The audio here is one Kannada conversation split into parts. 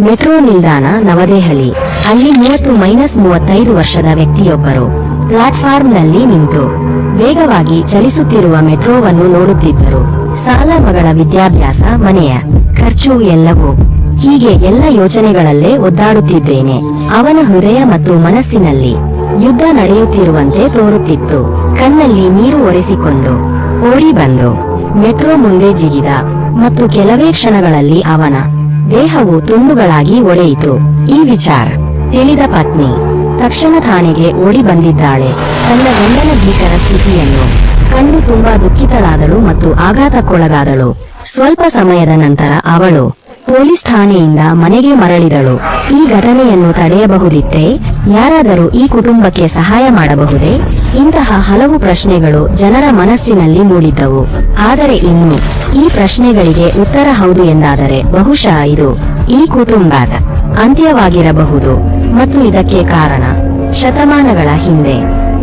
ಮೆಟ್ರೋ ನಿಲ್ದಾಣ ನವದೆಹಲಿ. ಅಲ್ಲಿ ಮೂವತ್ತು ಮೈನಸ್ ಮೂವತ್ತೈದು ವರ್ಷದ ವ್ಯಕ್ತಿಯೊಬ್ಬರು. ಪ್ಲಾಟ್ಫಾರ್ಮ್ನಲ್ಲಿ ನಿಂತು ವೇಗವಾಗಿ ಚಲಿಸುತ್ತಿರುವ ಮೆಟ್ರೋವನ್ನು ನೋಡುತ್ತಿದ್ದರು. ಸಾಲ ಮಗಳ ವಿದ್ಯಾಭ್ಯಾಸ ಮನೆಯ ಖರ್ಚು ಎಲ್ಲವೂ ಹೀಗೆ ಎಲ್ಲ ಯೋಚನೆಗಳಲ್ಲೇ ಒದ್ದಾಡುತ್ತಿದ್ದೇನೆ. ಅವನ ಹೃದಯ ಮತ್ತು ಮನಸ್ಸಿನಲ್ಲಿ ಯುದ್ಧ ನಡೆಯುತ್ತಿರುವಂತೆ ತೋರುತ್ತಿತ್ತು. ಕಣ್ಣಲ್ಲಿ ನೀರು ಒರೆಸಿಕೊಂಡು ಓಡಿ ಬಂದು ಮೆಟ್ರೋ ಮುಂದೆ ಜಿಗಿದ ಮತ್ತು ಕೆಲವೇ ಕ್ಷಣಗಳಲ್ಲಿ ಅವನ ದೇಹವು ತುಂಡುಗಳಾಗಿ ಒಡೆಯಿತು. ಈ ವಿಚಾರ ತಿಳಿದ ಪತ್ನಿ ತಕ್ಷಣ ಠಾಣೆಗೆ ಓಡಿ ಬಂದಿದ್ದಾಳೆ. ತನ್ನ ಗಂಡನ ಭೀಕರ ಸ್ಥಿತಿಯನ್ನು ಕಂಡು ತುಂಬಾ ದುಃಖಿತಳಾದಳು ಮತ್ತು ಆಘಾತಕ್ಕೊಳಗಾದಳು. ಸ್ವಲ್ಪ ಸಮಯದ ನಂತರ ಅವಳು ಪೊಲೀಸ್ ಠಾಣೆಯಿಂದ ಮನೆಗೆ ಮರಳಿದಳು. ಈ ಘಟನೆಯನ್ನು ತಡೆಯಬಹುದಿತ್ತೇ? ಯಾರಾದರೂ ಈ ಕುಟುಂಬಕ್ಕೆ ಸಹಾಯ ಮಾಡಬಹುದೇ? ಇಂತಹ ಹಲವು ಪ್ರಶ್ನೆಗಳು ಜನರ ಮನಸ್ಸಿನಲ್ಲಿ ಮೂಡಿದ್ದವು. ಆದರೆ ಇನ್ನು ಈ ಪ್ರಶ್ನೆಗಳಿಗೆ ಉತ್ತರ ಹೌದು ಎಂದಾದರೆ ಬಹುಶಃ ಇದು ಈ ಕುಟುಂಬದ ಅಂತ್ಯವಾಗಿರಬಹುದು. ಮತ್ತು ಇದಕ್ಕೆ ಕಾರಣ ಶತಮಾನಗಳ ಹಿಂದೆ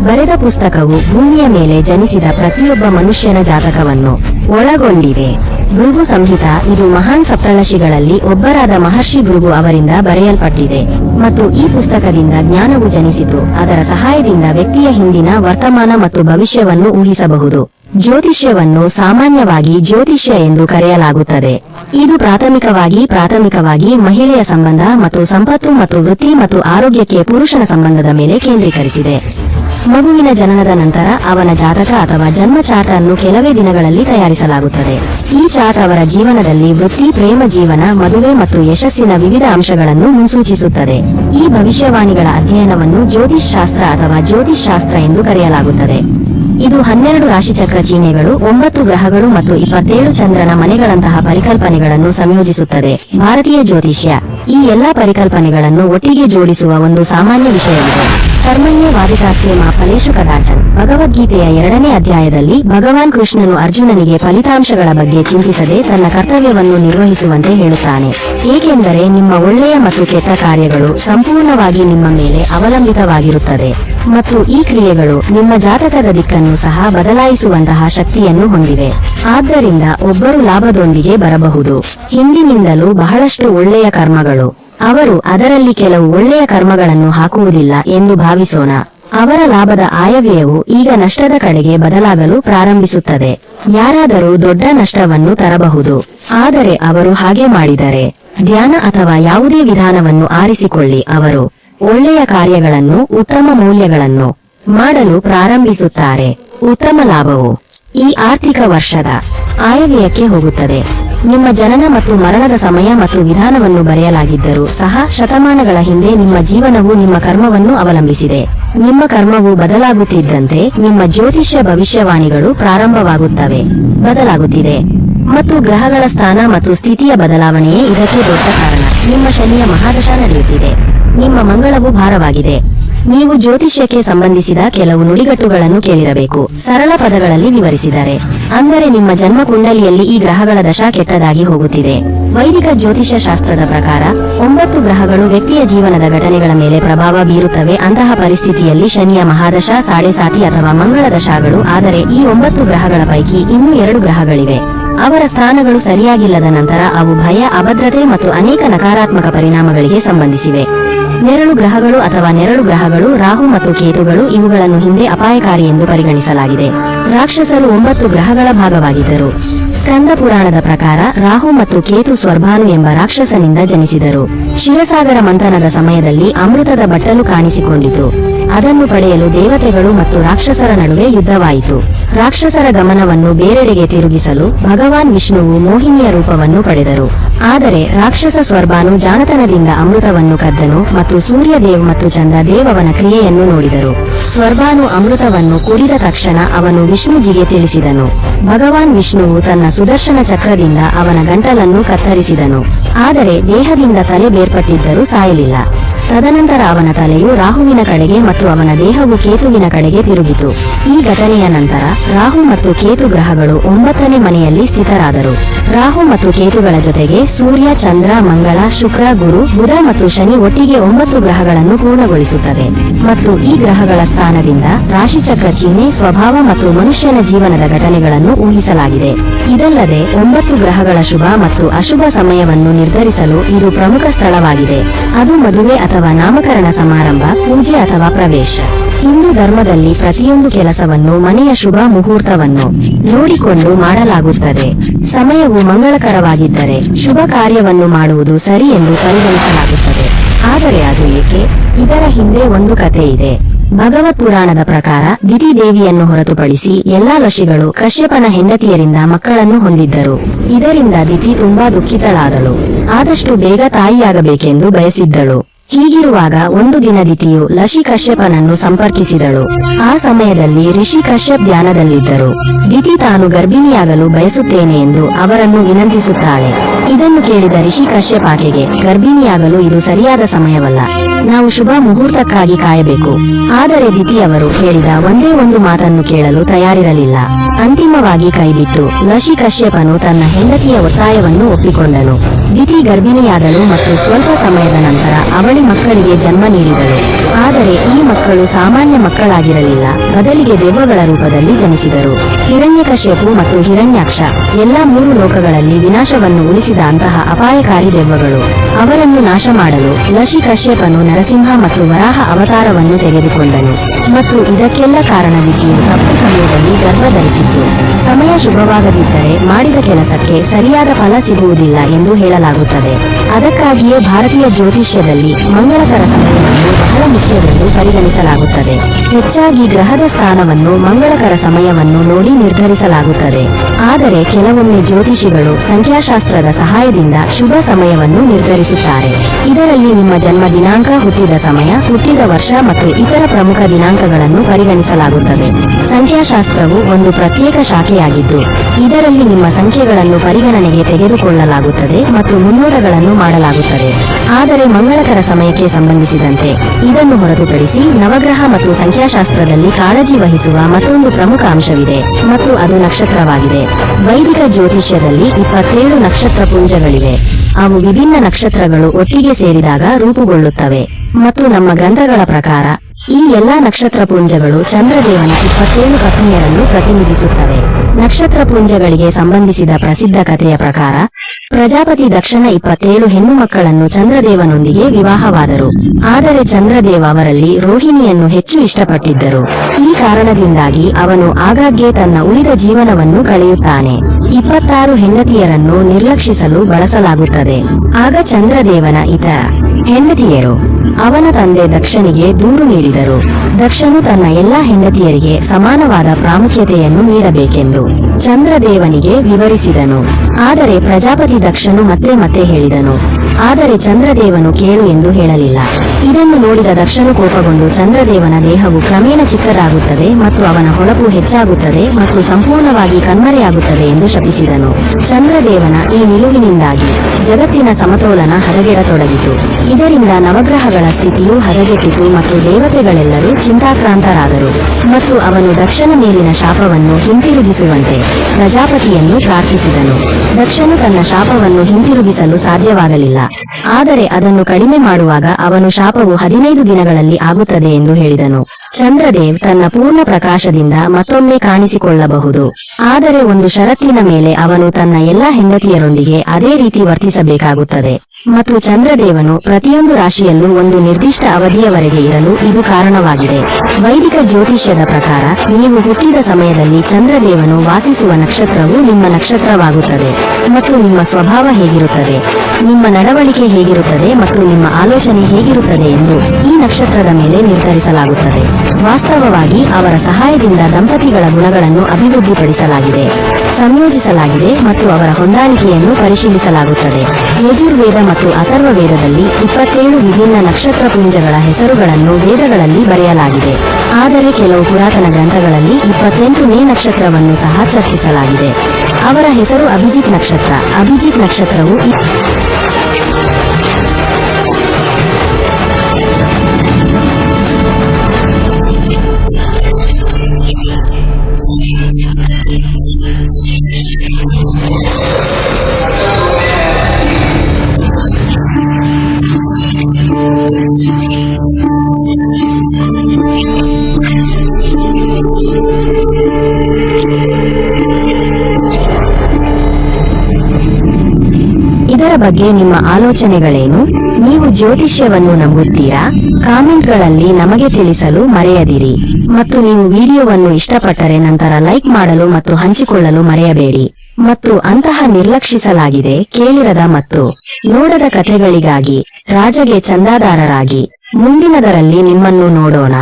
ಬರೆದ ಪುಸ್ತಕವು ಭೂಮಿಯ ಮೇಲೆ ಜನಿಸಿದ ಪ್ರತಿಯೊಬ್ಬ ಮನುಷ್ಯನ ಜಾತಕವನ್ನು ಒಳಗೊಂಡಿದೆ. ಭೃಗು ಸಂಹಿತ, ಇದು ಮಹಾನ್ ಸಪ್ತರ್ಷಿಗಳಲ್ಲಿ ಒಬ್ಬರಾದ ಮಹರ್ಷಿ ಭೃಗು ಅವರಿಂದ ಬರೆಯಲ್ಪಟ್ಟಿದೆ. ಮತ್ತು ಈ ಪುಸ್ತಕದಿಂದ ಜ್ಞಾನವು ಜನಿಸಿತು. ಅದರ ಸಹಾಯದಿಂದ ವ್ಯಕ್ತಿಯ ಹಿಂದಿನ ವರ್ತಮಾನ ಮತ್ತು ಭವಿಷ್ಯವನ್ನು ಊಹಿಸಬಹುದು. ಜ್ಯೋತಿಷ್ಯವನ್ನು ಸಾಮಾನ್ಯವಾಗಿ ಜ್ಯೋತಿಷ್ಯ ಎಂದು ಕರೆಯಲಾಗುತ್ತದೆ. ಇದು ಪ್ರಾಥಮಿಕವಾಗಿ ಪ್ರಾಥಮಿಕವಾಗಿ ಮಹಿಳೆಯ ಸಂಬಂಧ ಮತ್ತು ಸಂಪತ್ತು ಮತ್ತು ವೃತ್ತಿ ಮತ್ತು ಆರೋಗ್ಯಕ್ಕೆ ಪುರುಷನ ಸಂಬಂಧದ ಮೇಲೆ ಕೇಂದ್ರೀಕರಿಸಿದೆ. ಮಗುವಿನ ಜನನದ ನಂತರ ಅವನ ಜಾತಕ ಅಥವಾ ಜನ್ಮ ಚಾಟ್ ಅನ್ನು ಕೆಲವೇ ದಿನಗಳಲ್ಲಿ ತಯಾರಿಸಲಾಗುತ್ತದೆ. ಈ ಚಾರ್ಟ್ ಅವರ ಜೀವನದಲ್ಲಿ ವೃತ್ತಿ, ಪ್ರೇಮ ಜೀವನ, ಮದುವೆ ಮತ್ತು ಯಶಸ್ಸಿನ ವಿವಿಧ ಅಂಶಗಳನ್ನು ಮುನ್ಸೂಚಿಸುತ್ತದೆ. ಈ ಭವಿಷ್ಯವಾಣಿಗಳ ಅಧ್ಯಯನವನ್ನು ಜ್ಯೋತಿಷ್ ಶಾಸ್ತ್ರ ಅಥವಾ ಜ್ಯೋತಿಷ್ ಶಾಸ್ತ್ರ ಎಂದು ಕರೆಯಲಾಗುತ್ತದೆ. ಇದು ಹನ್ನೆರಡು ರಾಶಿಚಕ್ರ ಚಿಹ್ನೆಗಳು, ಒಂಬತ್ತು ಗ್ರಹಗಳು ಮತ್ತು ಇಪ್ಪತ್ತೇಳು ಚಂದ್ರನ ಮನೆಗಳಂತಹ ಪರಿಕಲ್ಪನೆಗಳನ್ನು ಸಂಯೋಜಿಸುತ್ತದೆ. ಭಾರತೀಯ ಜ್ಯೋತಿಷ್ಯ ಈ ಎಲ್ಲಾ ಪರಿಕಲ್ಪನೆಗಳನ್ನು ಒಟ್ಟಿಗೆ ಜೋಡಿಸುವ ಒಂದು ಸಾಮಾನ್ಯ ವಿಷಯವಿದೆ. ಕರ್ಮಣ್ಯವಾದಿಕಾಸ್ತೆ ಮಾ ಫಲೇಶು ಕದಾಚನ್ ಭಗವದ್ಗೀತೆಯ ಎರಡನೇ ಅಧ್ಯಾಯದಲ್ಲಿ ಭಗವಾನ್ ಕೃಷ್ಣನು ಅರ್ಜುನನಿಗೆ ಫಲಿತಾಂಶಗಳ ಬಗ್ಗೆ ಚಿಂತಿಸದೆ ತನ್ನ ಕರ್ತವ್ಯವನ್ನು ನಿರ್ವಹಿಸುವಂತೆ ಹೇಳುತ್ತಾನೆ. ಏಕೆಂದರೆ ನಿಮ್ಮ ಒಳ್ಳೆಯ ಮತ್ತು ಕೆಟ್ಟ ಕಾರ್ಯಗಳು ಸಂಪೂರ್ಣವಾಗಿ ನಿಮ್ಮ ಮೇಲೆ ಅವಲಂಬಿತವಾಗಿರುತ್ತದೆ. ಮತ್ತು ಈ ಕ್ರಿಯೆಗಳು ನಿಮ್ಮ ಜಾತಕದ ದಿಕ್ಕನ್ನು ಸಹ ಬದಲಾಯಿಸುವಂತಹ ಶಕ್ತಿಯನ್ನು ಹೊಂದಿವೆ. ಆದ್ದರಿಂದ ಒಬ್ಬರು ಲಾಭದೊಂದಿಗೆ ಬರಬಹುದು. ಹಿಂದಿನಿಂದಲೂ ಬಹಳಷ್ಟು ಒಳ್ಳೆಯ ಕರ್ಮಗಳು ಅವರು ಅದರಲ್ಲಿ ಕೆಲವು ಒಳ್ಳೆಯ ಕರ್ಮಗಳನ್ನು ಹಾಕುವುದಿಲ್ಲ ಎಂದು ಭಾವಿಸೋಣ. ಅವರ ಲಾಭದ ಆಯವ್ಯಯವು ಈಗ ನಷ್ಟದ ಕಡೆಗೆ ಬದಲಾಗಲು ಪ್ರಾರಂಭಿಸುತ್ತದೆ. ಯಾರಾದರೂ ದೊಡ್ಡ ನಷ್ಟವನ್ನು ತರಬಹುದು. ಆದರೆ ಅವರು ಹಾಗೆ ಮಾಡಿದರೆ. ಧ್ಯಾನ ಅಥವಾ ಯಾವುದೇ ವಿಧಾನವನ್ನು ಆರಿಸಿಕೊಳ್ಳಿ ಅವರು. ಒಳ್ಳೆಯ ಕಾರ್ಯಗಳನ್ನು, ಉತ್ತಮ ಮೌಲ್ಯಗಳನ್ನು ಮಾಡಲು ಪ್ರಾರಂಭಿಸುತ್ತಾರೆ. ಉತ್ತಮ ಲಾಭವು ಈ ಆರ್ಥಿಕ ವರ್ಷದ ಆಯವ್ಯಯಕ್ಕೆ ಹೋಗುತ್ತದೆ. ನಿಮ್ಮ ಜನನ ಮತ್ತು ಮರಣದ ಸಮಯ ಮತ್ತು ವಿಧಾನವನ್ನು ಬರೆಯಲಾಗಿದ್ದರೂ ಸಹ ಶತಮಾನಗಳ ಹಿಂದೆ ನಿಮ್ಮ ಜೀವನವು ನಿಮ್ಮ ಕರ್ಮವನ್ನು ಅವಲಂಬಿಸಿದೆ. ನಿಮ್ಮ ಕರ್ಮವು ಬದಲಾಗುತ್ತಿದ್ದಂತೆ ನಿಮ್ಮ ಜ್ಯೋತಿಷ್ಯ ಭವಿಷ್ಯವಾಣಿಗಳು ಪ್ರಾರಂಭವಾಗುತ್ತವೆ, ಬದಲಾಗುತ್ತಿದೆ. ಮತ್ತು ಗ್ರಹಗಳ ಸ್ಥಾನ ಮತ್ತು ಸ್ಥಿತಿಯ ಬದಲಾವಣೆಯೇ ಇದಕ್ಕೆ ದೊಡ್ಡ ಕಾರಣ. ನಿಮ್ಮ ಶನಿಯ ಮಹಾದಶ ನಡೆಯುತ್ತಿದೆ. ನಿಮ್ಮ ಮಂಗಳವು ಭಾರವಾಗಿದೆ. ನೀವು ಜ್ಯೋತಿಷ್ಯಕ್ಕೆ ಸಂಬಂಧಿಸಿದ ಕೆಲವು ನುಡಿಗಟ್ಟುಗಳನ್ನು ಕೇಳಿರಬೇಕು. ಸರಳ ಪದಗಳಲ್ಲಿ ವಿವರಿಸಿದರೆ. ಅಂದರೆ ನಿಮ್ಮ ಜನ್ಮ ಕುಂಡಲಿಯಲ್ಲಿ ಈ ಗ್ರಹಗಳ ದಶಾ ಕೆಟ್ಟದಾಗಿ ಹೋಗುತ್ತಿದೆ. ವೈದಿಕ ಜ್ಯೋತಿಷ್ಯ ಶಾಸ್ತ್ರದ ಪ್ರಕಾರ, ಒಂಬತ್ತು ಗ್ರಹಗಳು ವ್ಯಕ್ತಿಯ ಜೀವನದ ಘಟನೆಗಳ ಮೇಲೆ ಪ್ರಭಾವ ಬೀರುತ್ತವೆ. ಅಂತಹ ಪರಿಸ್ಥಿತಿಯಲ್ಲಿ ಶನಿಯ ಮಹಾದಶ, ಸಾಡೆ ಸಾತಿ ಅಥವಾ ಮಂಗಳ ದಶಾಗಳು. ಆದರೆ ಈ ಒಂಬತ್ತು ಗ್ರಹಗಳ ಪೈಕಿ ಇನ್ನೂ ಎರಡು ಗ್ರಹಗಳಿವೆ. ಅವರ ಸ್ಥಾನಗಳು ಸರಿಯಾಗಿಲ್ಲದ ನಂತರ ಅವು ಭಯ, ಅಭದ್ರತೆ ಮತ್ತು ಅನೇಕ ನಕಾರಾತ್ಮಕ ಪರಿಣಾಮಗಳಿಗೆ ಸಂಬಂಧಿಸಿವೆ. ನೆರಳು ಗ್ರಹಗಳು ಅಥವಾ ನೆರಳು ಗ್ರಹಗಳು, ರಾಹು ಮತ್ತು ಕೇತುಗಳು ಇವುಗಳನ್ನು ಹಿಂದೆ ಅಪಾಯಕಾರಿ ಎಂದು ಪರಿಗಣಿಸಲಾಗಿದೆ. ರಾಕ್ಷಸರು ಒಂಬತ್ತು ಗ್ರಹಗಳ ಭಾಗವಾಗಿದ್ದರು. ಸ್ಕಂದ ಪುರಾಣದ ಪ್ರಕಾರ ರಾಹು ಮತ್ತು ಕೇತು ಸ್ವರ್ಭಾನು ಎಂಬ ರಾಕ್ಷಸನಿಂದ ಜನಿಸಿದರು. ಶಿರಸಾಗರ ಮಂಥನದ ಸಮಯದಲ್ಲಿ ಅಮೃತದ ಬಟ್ಟಲು ಕಾಣಿಸಿಕೊಂಡಿತು. ಅದನ್ನು ಪಡೆಯಲು ದೇವತೆಗಳು ಮತ್ತು ರಾಕ್ಷಸರ ನಡುವೆ ಯುದ್ಧವಾಯಿತು. ರಾಕ್ಷಸರ ಗಮನವನ್ನು ಬೇರೆಡೆಗೆ ತಿರುಗಿಸಲು ಭಗವಾನ್ ವಿಷ್ಣುವು ಮೋಹಿನಿಯ ರೂಪವನ್ನು ಪಡೆದರು. ಆದರೆ ರಾಕ್ಷಸ ಸ್ವರ್ಬಾನು ಜಾನತನದಿಂದ ಅಮೃತವನ್ನು ಕದ್ದನು ಮತ್ತು ಸೂರ್ಯದೇವ್ ಮತ್ತು ಚಂದ ದೇವವನ ಕ್ರಿಯೆಯನ್ನು ನೋಡಿದರು. ಸ್ವರ್ಬಾನು ಅಮೃತವನ್ನು ಕುಡಿದ ತಕ್ಷಣ ಅವನು ವಿಷ್ಣುಜಿಗೆ ತಿಳಿಸಿದನು. ಭಗವಾನ್ ವಿಷ್ಣುವು ತನ್ನ ಸುದರ್ಶನ ಚಕ್ರದಿಂದ ಅವನ ಗಂಟಲನ್ನು ಕತ್ತರಿಸಿದನು. ಆದರೆ ದೇಹದಿಂದ ತಲೆ ಬೇರ್ಪಟ್ಟಿದ್ದರೂ ಸಾಯಲಿಲ್ಲ. ತದನಂತರ ಅವನ ತಲೆಯು ರಾಹುವಿನ ಕಡೆಗೆ ಮತ್ತು ಅವನ ದೇಹವು ಕೇತುವಿನ ಕಡೆಗೆ ತಿರುಗಿತು. ಈ ಘಟನೆಯ ನಂತರ ರಾಹು ಮತ್ತು ಕೇತು ಗ್ರಹಗಳು ಒಂಬತ್ತನೇ ಮನೆಯಲ್ಲಿ ಸ್ಥಿತರಾದರು. ರಾಹು ಮತ್ತು ಕೇತುಗಳ ಜೊತೆಗೆ ಸೂರ್ಯ, ಚಂದ್ರ, ಮಂಗಳ, ಶುಕ್ರ, ಗುರು, ಬುಧ ಮತ್ತು ಶನಿ ಒಟ್ಟಿಗೆ ಒಂಬತ್ತು ಗ್ರಹಗಳನ್ನು ಪೂರ್ಣಗೊಳಿಸುತ್ತದೆ ಮತ್ತು ಈ ಗ್ರಹಗಳ ಸ್ಥಾನದಿಂದ ರಾಶಿಚಕ್ರ ಚಿಹ್ನೆ, ಸ್ವಭಾವ ಮತ್ತು ಮನುಷ್ಯನ ಜೀವನದ ಘಟನೆಗಳನ್ನು ಊಹಿಸಲಾಗಿದೆ. ಇದಲ್ಲದೆ ಒಂಬತ್ತು ಗ್ರಹಗಳ ಶುಭ ಮತ್ತು ಅಶುಭ ಸಮಯವನ್ನು ನಿರ್ಧರಿಸಲು ಇದು ಪ್ರಮುಖ ಸ್ಥಳವಾಗಿದೆ. ಅದು ಮದುವೆ ಅಥವಾ ನಾಮಕರಣ ಸಮಾರಂಭ, ಪೂಜೆ ಅಥವಾ ಪ್ರವೇಶ. ಹಿಂದೂ ಧರ್ಮದಲ್ಲಿ ಪ್ರತಿಯೊಂದು ಕೆಲಸವನ್ನು, ಮನೆಯ ಶುಭ ಮುಹೂರ್ತವನ್ನು ನೋಡಿಕೊಂಡು ಮಾಡಲಾಗುತ್ತದೆ. ಸಮಯವು ಮಂಗಳಕರವಾಗಿದ್ದರೆ ಶುಭ ಕಾರ್ಯವನ್ನು ಮಾಡುವುದು ಸರಿ ಎಂದು ಪರಿಗಣಿಸಲಾಗುತ್ತದೆ. ಆದರೆ ಅದು ಏಕೆ? ಇದರ ಹಿಂದೆ ಒಂದು ಕಥೆ ಇದೆ. ಭಗವತ್ ಪುರಾಣದ ಪ್ರಕಾರ ದಿತಿ ದೇವಿಯನ್ನು ಹೊರತುಪಡಿಸಿ ಎಲ್ಲಾ ಋಷಿಗಳು ಕಶ್ಯಪನ ಹೆಂಡತಿಯರಿಂದ ಮಕ್ಕಳನ್ನು ಹೊಂದಿದ್ದರು. ಇದರಿಂದ ದಿತಿ ತುಂಬಾ ದುಃಖಿತಳಾದಳು. ಆದಷ್ಟು ಬೇಗ ತಾಯಿಯಾಗಬೇಕೆಂದು ಬಯಸಿದ್ದಳು. ಹೀಗಿರುವಾಗ ಒಂದು ದಿನ ದಿತಿಯು ಲಶಿ ಕಶ್ಯಪನನ್ನು ಸಂಪರ್ಕಿಸಿದಳು. ಆ ಸಮಯದಲ್ಲಿ ಋಷಿ ಕಶ್ಯಪ್ ಧ್ಯಾನದಲ್ಲಿದ್ದರು. ದಿತಿ ತಾನು ಗರ್ಭಿಣಿಯಾಗಲು ಬಯಸುತ್ತೇನೆ ಎಂದು ಅವರನ್ನು ವಿನಂತಿಸುತ್ತಾಳೆ. ಇದನ್ನು ಕೇಳಿದ ಋಷಿ ಕಶ್ಯಪ್ ಆಕೆಗೆ, ಗರ್ಭಿಣಿಯಾಗಲು ಇದು ಸರಿಯಾದ ಸಮಯವಲ್ಲ. ನಾವು ಶುಭ ಮುಹೂರ್ತಕ್ಕಾಗಿ ಕಾಯಬೇಕು. ಆದರೆ ದಿತಿ ಅವರು ಹೇಳಿದ ಒಂದೇ ಒಂದು ಮಾತನ್ನು ಕೇಳಲು ತಯಾರಿರಲಿಲ್ಲ. ಅಂತಿಮವಾಗಿ ಕೈಬಿಟ್ಟು ಲಶಿ ಕಶ್ಯಪನು ತನ್ನ ಹೆಂಡತಿಯ ಒತ್ತಾಯವನ್ನು ಒಪ್ಪಿಕೊಂಡನು. ದಿತಿ ಗರ್ಭಿಣಿಯಾದಳು ಮತ್ತು ಸ್ವಲ್ಪ ಸಮಯದ ನಂತರ ಅವಳಿ ಮಕ್ಕಳಿಗೆ ಜನ್ಮ ನೀಡಿದಳು. ಆದರೆ ಈ ಮಕ್ಕಳು ಸಾಮಾನ್ಯ ಮಕ್ಕಳಾಗಿರಲಿಲ್ಲ. ಬದಲಿಗೆ ದೆವ್ವಗಳ ರೂಪದಲ್ಲಿ ಜನಿಸಿದರು. ಹಿರಣ್ಯಕಶ್ಯಪು ಮತ್ತು ಹಿರಣ್ಯಾಕ್ಷ ಎಲ್ಲಾ ಮೂರು ಲೋಕಗಳಲ್ಲಿ ವಿನಾಶವನ್ನು ಉಳಿಸಿದ ಅಂತಹ ಅಪಾಯಕಾರಿ ದೆವ್ವಗಳು. ಅವರನ್ನು ನಾಶ ಮಾಡಲು ಲಶಿ ಕಶ್ಯಪನು ನರಸಿಂಹ ಮತ್ತು ವರಾಹ ಅವತಾರವನ್ನು ತೆಗೆದುಕೊಂಡನು. ಮತ್ತು ಇದಕ್ಕೆಲ್ಲ ಕಾರಣವಿದ್ಯು ತಪ್ಪು ಸಮಯದಲ್ಲಿ ಗರ್ಭ ಧರಿಸಿತ್ತು ಸಮಯ ಶುಭವಾಗದಿದ್ದರೆ ಮಾಡಿದ ಕೆಲಸಕ್ಕೆ ಸರಿಯಾದ ಫಲ ಸಿಗುವುದಿಲ್ಲ ಎಂದು ಹೇಳಲಾಗುತ್ತದೆ ಅದಕ್ಕಾಗಿಯೇ ಭಾರತೀಯ ಜ್ಯೋತಿಷ್ಯದಲ್ಲಿ ಮಂಗಳಕರ ಸಮಯವನ್ನು ಬಹಳ ಮುಖ್ಯವೆಂದು ಪರಿಗಣಿಸಲಾಗುತ್ತದೆ. ಹೆಚ್ಚಾಗಿ ಗ್ರಹದ ಸ್ಥಾನವನ್ನು ಮಂಗಳಕರ ಸಮಯವನ್ನು ನೋಡಿ ನಿರ್ಧರಿಸಲಾಗುತ್ತದೆ. ಆದರೆ ಕೆಲವೊಮ್ಮೆ ಜ್ಯೋತಿಷಿಗಳು ಸಂಖ್ಯಾಶಾಸ್ತ್ರದ ಸಹಾಯದಿಂದ ಶುಭ ಸಮಯವನ್ನು ನಿರ್ಧರಿಸುತ್ತಾರೆ. ಇದರಲ್ಲಿ ನಿಮ್ಮ ಜನ್ಮ ದಿನಾಂಕ, ಹುಟ್ಟಿದ ಸಮಯ, ಹುಟ್ಟಿದ ವರ್ಷ ಮತ್ತು ಇತರ ಪ್ರಮುಖ ದಿನಾಂಕಗಳನ್ನು ಪರಿಗಣಿಸಲಾಗುತ್ತದೆ. ಸಂಖ್ಯಾಶಾಸ್ತ್ರವು ಒಂದು ಪ್ರತ್ಯೇಕ ಶಾಖೆಯಾಗಿದ್ದು, ಇದರಲ್ಲಿ ನಿಮ್ಮ ಸಂಖ್ಯೆಗಳನ್ನು ಪರಿಗಣನೆಗೆ ತೆಗೆದುಕೊಳ್ಳಲಾಗುತ್ತದೆ ಮತ್ತು ಮುನ್ನೋಟಗಳನ್ನು ಮಾಡಲಾಗುತ್ತದೆ. ಆದರೆ ಮಂಗಳಕರ ಸಮಯಕ್ಕೆ ಸಂಬಂಧಿಸಿದಂತೆ ಇದನ್ನು ಹೊರತುಪಡಿಸಿ ನವಗ್ರಹ ಮತ್ತು ಸಂಖ್ಯಾಶಾಸ್ತ್ರದಲ್ಲಿ ಕಾಳಜಿ ವಹಿಸುವ ಮತ್ತೊಂದು ಪ್ರಮುಖ ಅಂಶವಿದೆ. ಮತ್ತು ಅದು ನಕ್ಷತ್ರವಾಗಿದೆ. ವೈದಿಕ ಜ್ಯೋತಿಷ್ಯದಲ್ಲಿ ಇಪ್ಪತ್ತೇಳು ನಕ್ಷತ್ರ ಪುಂಜಗಳಿವೆ. ಅವು ವಿಭಿನ್ನ ನಕ್ಷತ್ರಗಳು ಒಟ್ಟಿಗೆ ಸೇರಿದಾಗ ರೂಪುಗೊಳ್ಳುತ್ತವೆ. ಮತ್ತು ನಮ್ಮ ಗ್ರಂಥಗಳ ಪ್ರಕಾರ, ಈ ಎಲ್ಲಾ ನಕ್ಷತ್ರ ಪುಂಜಗಳು ಚಂದ್ರದೇವನ ಇಪ್ಪತ್ತೇಳು ಪತ್ನಿಯರನ್ನು ಪ್ರತಿನಿಧಿಸುತ್ತವೆ. ನಕ್ಷತ್ರ ಪುಂಜಗಳಿಗೆ ಸಂಬಂಧಿಸಿದ ಪ್ರಸಿದ್ಧ ಕಥೆಯ ಪ್ರಕಾರ ಪ್ರಜಾಪತಿ ದಕ್ಷನ ಇಪ್ಪತ್ತೇಳು ಹೆಣ್ಣು ಮಕ್ಕಳನ್ನು ಚಂದ್ರದೇವನೊಂದಿಗೆ ವಿವಾಹವಾದರು. ಆದರೆ ಚಂದ್ರದೇವ ಅವರಲ್ಲಿ ರೋಹಿಣಿಯನ್ನು ಹೆಚ್ಚು ಇಷ್ಟಪಟ್ಟಿದ್ದರು. ಈ ಕಾರಣದಿಂದಾಗಿ ಅವನು ಆಗಾಗ್ಗೆ ತನ್ನ ಉಳಿದ ಜೀವನವನ್ನು ಕಳೆಯುತ್ತಾನೆ. ಇಪ್ಪತ್ತಾರು ಹೆಂಡತಿಯರನ್ನು ನಿರ್ಲಕ್ಷಿಸಲು ಬಳಸಲಾಗುತ್ತದೆ. ಆಗ ಚಂದ್ರದೇವನ ಇತರ ಹೆಂಡತಿಯರು ಅವನ ತಂದೆ ದಕ್ಷನಿಗೆ ದೂರು ನೀಡಿದರು. ದಕ್ಷನು ತನ್ನ ಎಲ್ಲಾ ಹೆಂಡತಿಯರಿಗೆ ಸಮಾನವಾದ ಪ್ರಾಮುಖ್ಯತೆಯನ್ನು ನೀಡಬೇಕೆಂದು ಚಂದ್ರದೇವನಿಗೆ ವಿವರಿಸಿದನು. ಆದರೆ ಪ್ರಜಾಪತಿ ದಕ್ಷನು ಮತ್ತೆ ಮತ್ತೆ ಹೇಳಿದನು. ಆದರೆ ಚಂದ್ರದೇವನು ಕೇಳು ಎಂದು ಹೇಳಲಿಲ್ಲ. ಇದನ್ನು ನೋಡಿದ ದಕ್ಷನು ಕೋಪಗೊಂಡು ಚಂದ್ರದೇವನ ದೇಹವು ಕ್ರಮೇಣ ಚಿಕ್ಕದಾಗುತ್ತದೆ ಮತ್ತು ಅವನ ಹೊಳಪು ಹೆಚ್ಚಾಗುತ್ತದೆ ಮತ್ತು ಸಂಪೂರ್ಣವಾಗಿ ಕಣ್ಮರೆಯಾಗುತ್ತದೆ ಎಂದು ಶಪಿಸಿದನು. ಚಂದ್ರದೇವನ ಈ ನಿಲುವಿನಿಂದಾಗಿ ಜಗತ್ತಿನ ಸಮತೋಲನ ಹದಗೆಡತೊಡಗಿತು. ಇದರಿಂದ ನವಗ್ರಹಗಳ ಸ್ಥಿತಿಯು ಹದಗೆಟ್ಟಿತು ಮತ್ತು ದೇವತೆಗಳೆಲ್ಲರೂ ಚಿಂತಾಕ್ರಾಂತರಾದರು ಮತ್ತು ಅವನು ದಕ್ಷನ ಮೇಲಿನ ಶಾಪವನ್ನು ಹಿಂತಿರುಗಿಸುವಂತೆ ಪ್ರಜಾಪತಿಯನ್ನು ಪ್ರಾರ್ಥಿಸಿದನು. ದಕ್ಷನು ತನ್ನ ಶಾಪವನ್ನು ಹಿಂತಿರುಗಿಸಲು ಸಾಧ್ಯವಾಗಲಿಲ್ಲ, ಆದರೆ ಅದನ್ನು ಕಡಿಮೆ ಮಾಡುವಾಗ ಅವನು ಶಾಪವು ಹದಿನೈದು ದಿನಗಳಲ್ಲಿ ಆಗುತ್ತದೆ ಎಂದು ಹೇಳಿದನು. ಚಂದ್ರದೇವ್ ತನ್ನ ಪೂರ್ಣ ಪ್ರಕಾಶದಿಂದ ಮತ್ತೊಮ್ಮೆ ಕಾಣಿಸಿಕೊಳ್ಳಬಹುದು, ಆದರೆ ಒಂದು ಷರತ್ತಿನ ಮೇಲೆ ಅವನು ತನ್ನ ಎಲ್ಲಾ ಹೆಂಡತಿಯರೊಂದಿಗೆ ಅದೇ ರೀತಿ ವರ್ತಿಸಬೇಕಾಗುತ್ತದೆ. ಮತ್ತು ಚಂದ್ರದೇವನು ಪ್ರತಿಯೊಂದು ರಾಶಿಯಲ್ಲೂ ಒಂದು ನಿರ್ದಿಷ್ಟ ಅವಧಿಯವರೆಗೆ ಇರಲು ಇದು ಕಾರಣವಾಗಿದೆ. ವೈದಿಕ ಜ್ಯೋತಿಷ್ಯದ ಪ್ರಕಾರ, ನೀವು ಹುಟ್ಟಿದ ಸಮಯದಲ್ಲಿ ಚಂದ್ರದೇವನು ವಾಸಿಸುವ ನಕ್ಷತ್ರವು ನಿಮ್ಮ ನಕ್ಷತ್ರವಾಗುತ್ತದೆ ಮತ್ತು ನಿಮ್ಮ ಸ್ವಭಾವ ಹೇಗಿರುತ್ತದೆ, ನಿಮ್ಮ ನಡವಳಿಕೆ ಹೇಗಿರುತ್ತದೆ ಮತ್ತು ನಿಮ್ಮ ಆಲೋಚನೆ ಹೇಗಿರುತ್ತದೆ ಎಂದು ಈ ನಕ್ಷತ್ರದ ಮೇಲೆ ನಿರ್ಧರಿಸಲಾಗುತ್ತದೆ. ವಾಸ್ತವವಾಗಿ, ಅವರ ಸಹಾಯದಿಂದ ದಂಪತಿಗಳ ಗುಣಗಳನ್ನು ಅಭಿವೃದ್ಧಿಪಡಿಸಲಾಗಿದೆ, ಸಂಯೋಜಿಸಲಾಗಿದೆ ಮತ್ತು ಅವರ ಹೊಂದಾಣಿಕೆಯನ್ನು ಪರಿಶೀಲಿಸಲಾಗುತ್ತದೆ. ಯಜುರ್ವೇದ ಮತ್ತು ಅಥರ್ವ ವೇದದಲ್ಲಿ ಇಪ್ಪತ್ತೇಳು ವಿಭಿನ್ನ ನಕ್ಷತ್ರ ಪುಂಜಗಳ ಹೆಸರುಗಳನ್ನು ವೇದಗಳಲ್ಲಿ ಬರೆಯಲಾಗಿದೆ. ಆದರೆ ಕೆಲವು ಪುರಾತನ ಗ್ರಂಥಗಳಲ್ಲಿ ಇಪ್ಪತ್ತೆಂಟನೇ ನಕ್ಷತ್ರವನ್ನು ಸಹ ಚರ್ಚಿಸಲಾಗಿದೆ. ಅವರ ಹೆಸರು ಅಭಿಜಿತ್ ನಕ್ಷತ್ರ. ಅಭಿಜಿತ್ ನಕ್ಷತ್ರವು ಇದರ ಬಗ್ಗೆ ನಿಮ್ಮ ಆಲೋಚನೆಗಳೇನು? ನೀವು ಜ್ಯೋತಿಷ್ಯವನ್ನು ನಂಬುತ್ತೀರಾ? ಕಾಮೆಂಟ್ಗಳಲ್ಲಿ ನಮಗೆ ತಿಳಿಸಲು ಮರೆಯದಿರಿ. ಮತ್ತು ನೀವು ವಿಡಿಯೋವನ್ನು ಇಷ್ಟಪಟ್ಟರೆ ನಂತರ ಲೈಕ್ ಮಾಡಲು ಮತ್ತು ಹಂಚಿಕೊಳ್ಳಲು ಮರೆಯಬೇಡಿ. ಮತ್ತು ಅಂತಹ ನಿರ್ಲಕ್ಷಿಸಲಾಗಿದೆ ಕೇಳಿರದ ಮತ್ತು ನೋಡದ ಕಥೆಗಳಿಗಾಗಿ ರಾಜಗೆ ಚಂದಾದಾರರಾಗಿ ಮುಂದಿನದರಲ್ಲಿ ನಿಮ್ಮನ್ನು ನೋಡೋಣ.